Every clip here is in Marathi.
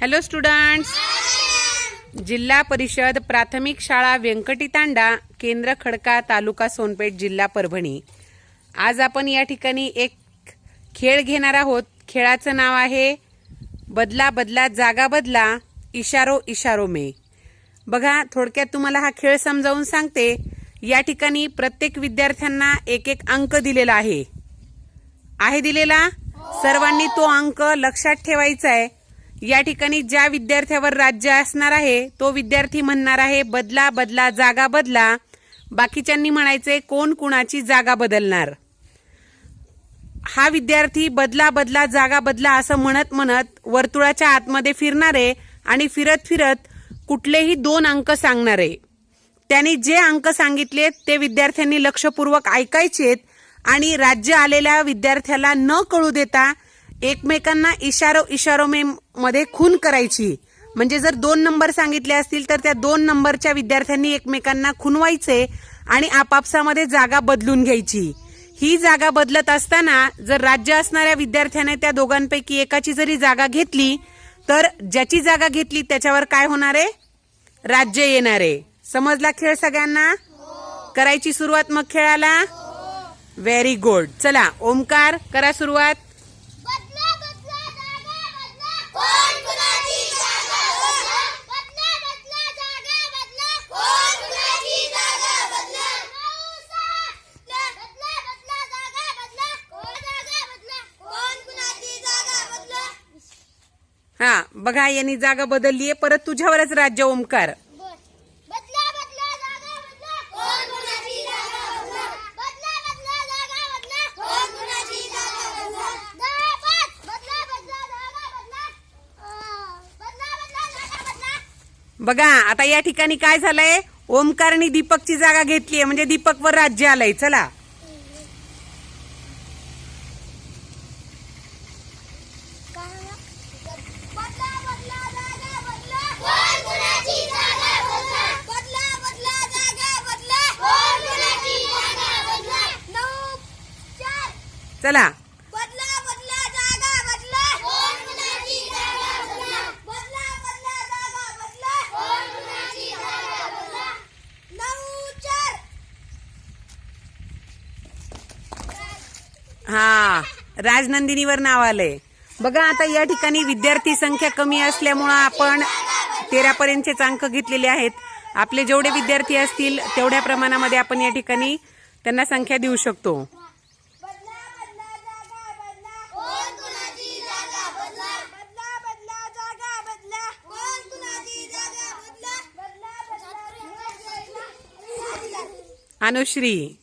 हॅलो स्टुडंट्स जिल्हा परिषद प्राथमिक शाळा व्यंकटी तांडा केंद्र खडका तालुका सोनपेठ जिल्हा परभणी. आज आपण या ठिकाणी एक खेळ घेणार आहोत. खेळाचं नाव आहे बदला बदला जागा बदला इशारो इशारो मे. बघा थोडक्यात तुम्हाला हा खेळ समजावून सांगते. या ठिकाणी प्रत्येक विद्यार्थ्यांना एक एक अंक दिलेला आहे. आहे दिलेला? सर्वांनी तो अंक लक्षात ठेवायचा आहे. या ठिकाणी ज्या विद्यार्थ्यावर राज्य असणार आहे तो विद्यार्थी म्हणणार आहे बदला बदला जागा बदला. बाकीच्यांनी म्हणायचे कोण कुणाची जागा बदलणार? हा विद्यार्थी बदला बदला जागा बदला असं म्हणत म्हणत वर्तुळाच्या आतमध्ये फिरणार आहे आणि फिरत फिरत कुठलेही दोन अंक सांगणार आहे. त्यांनी जे अंक सांगितले ते विद्यार्थ्यांनी लक्षपूर्वक ऐकायचेत आणि राज्य आलेल्या विद्यार्थ्याला न कळू देता एकमेकांना इशारो इशारो मे मध्ये खून करायची. म्हणजे जर दोन नंबर सांगितले असतील तर त्या दोन नंबरच्या विद्यार्थ्यांनी एकमेकांना खुनवायचे आणि आपापसामध्ये जागा बदलून घ्यायची. ही जागा बदलत असताना जर राज्य असणाऱ्या विद्यार्थ्याने त्या दोघांपैकी एकाची जरी जागा घेतली तर ज्याची जागा घेतली त्याच्यावर काय होणार? आहे राज्य येणार. आहे समजला खेळ सगळ्यांना? करायची सुरुवात मग खेळाला? व्हेरी गुड चला ओमकार करा सुरुवात बदला बदला जागा बदला कोण कुणाची जागा बदला बदला बदला जागा बदला कोण कुणाची जागा बदला बदला बदला जागा बदला कोण जागा बदला कोण कुणाची जागा बदला हा बघा यांनी जागा बदललीये परत तुझ्यावरच राज्य ओमकार बघा आता या ठिकाणी काय झालंय? ओमकारने दीपकची जागा घेतलीये म्हणजे दीपकवर राज्य आलंय. चला बदला बदला जागा बदला कोण कुणाची जागा बदला बदला बदला जागा बदला कोण कुणाची जागा बदला नऊ चार चला बदला बदला जागा बदला कोण कुणाची जागा बदला बदला बदला जागा बदला कोण कुणाची जागा बदला नऊ चार. हा राजनंदिनीवर नाव आलंय. बघा आता या ठिकाणी विद्यार्थी संख्या कमी असल्यामुळं आपण तेरा पर्यंतचेच अंक घेतलेले आहेत. आपले जेवढे विद्यार्थी असतील तेवढ्या प्रमाणामध्ये आपण या ठिकाणी त्यांना संख्या देऊ शकतो. Anushree.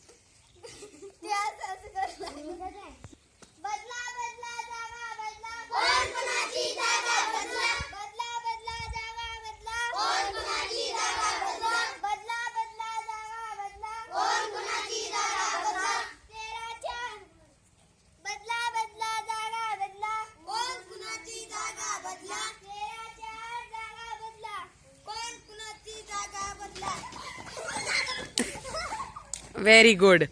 व्हेरी गुड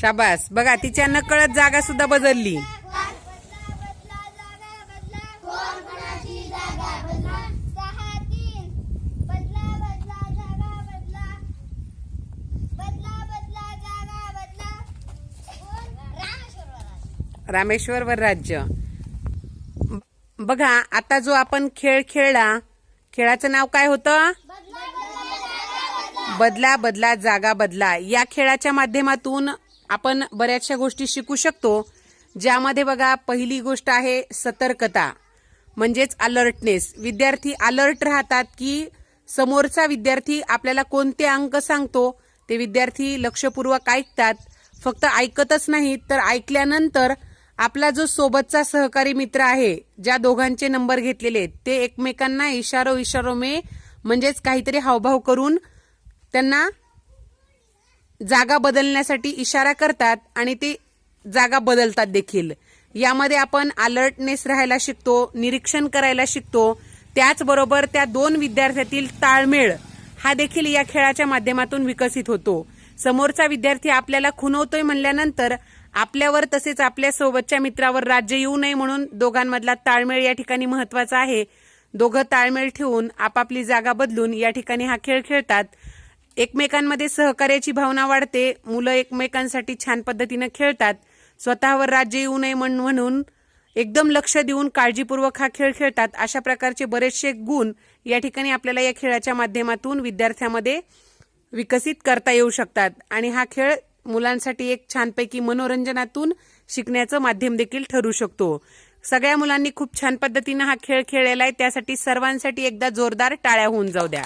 शाबास बघा तिच्या नकळत जागा सुद्धा बदलली पाच बदला बदला जागा बदला कोण कुणाची जागा बदला सहा तीन बदला बदला जागा बदला बदला बदला जागा बदला कोण रामेश्वर रामेश्वरवर राज्य. बघा आता जो आपण खेळ खेळला खेळाचं नाव काय होतं? बदला बदला जागा बदला. या खेळाच्या माध्यमातून आपण बऱ्याचशा गोष्टी शिकू शकतो. ज्यामध्ये बघा पहिली गोष्ट आहे सतर्कता म्हणजेच अलर्टनेस. विद्यार्थी अलर्ट राहतात की समोरचा विद्यार्थी आपल्याला कोणते अंक सांगतो ते विद्यार्थी लक्षपूर्वक ऐकतात. फक्त ऐकतच नाहीत तर ऐकल्यानंतर आपला जो सोबतचा सहकारी मित्र आहे ज्या दोघांचे नंबर घेतलेले ते एकमेकांना इशारो इशारो मे म्हणजेच काहीतरी हावभाव करून त्यांना जागा बदलण्यासाठी इशारा करतात आणि ते जागा बदलतात देखील. यामध्ये आपण अलर्टनेस राहायला शिकतो निरीक्षण करायला शिकतो. त्याचबरोबर त्या दोन विद्यार्थ्यातील ताळमेळ हा देखील या खेळाच्या माध्यमातून विकसित होतो. समोरचा विद्यार्थी आपल्याला खुनवतोय म्हणल्यानंतर आपल्यावर तसेच आपल्या सोबतच्या मित्रावर राज्य येऊ नये म्हणून दोघांमधला ताळमेळ या ठिकाणी महत्त्वाचा आहे. दोघं ताळमेळ ठेवून आपापली जागा बदलून या ठिकाणी हा खेळ खेळतात. एकमेकांमध्ये सहकार्याची भावना वाढते. मुलं एकमेकांसाठी छान पद्धतीनं खेळतात. स्वतःवर राज्य येऊ नये म्हणून एकदम लक्ष देऊन काळजीपूर्वक हा खेळ खेळतात. अशा प्रकारचे बरेचसे गुण या ठिकाणी आपल्याला या खेळाच्या माध्यमातून विद्यार्थ्यामध्ये विकसित करता येऊ शकतात. आणि हा खेळ मुलांसाठी एक छानपैकी मनोरंजनातून शिकण्याचं माध्यम देखील ठरू शकतो. सगळ्या मुलांनी खूप छान पद्धतीनं हा खेळ खेळलेला आहे. त्यासाठी सर्वांसाठी एकदा जोरदार टाळ्या होऊन जाऊ द्या.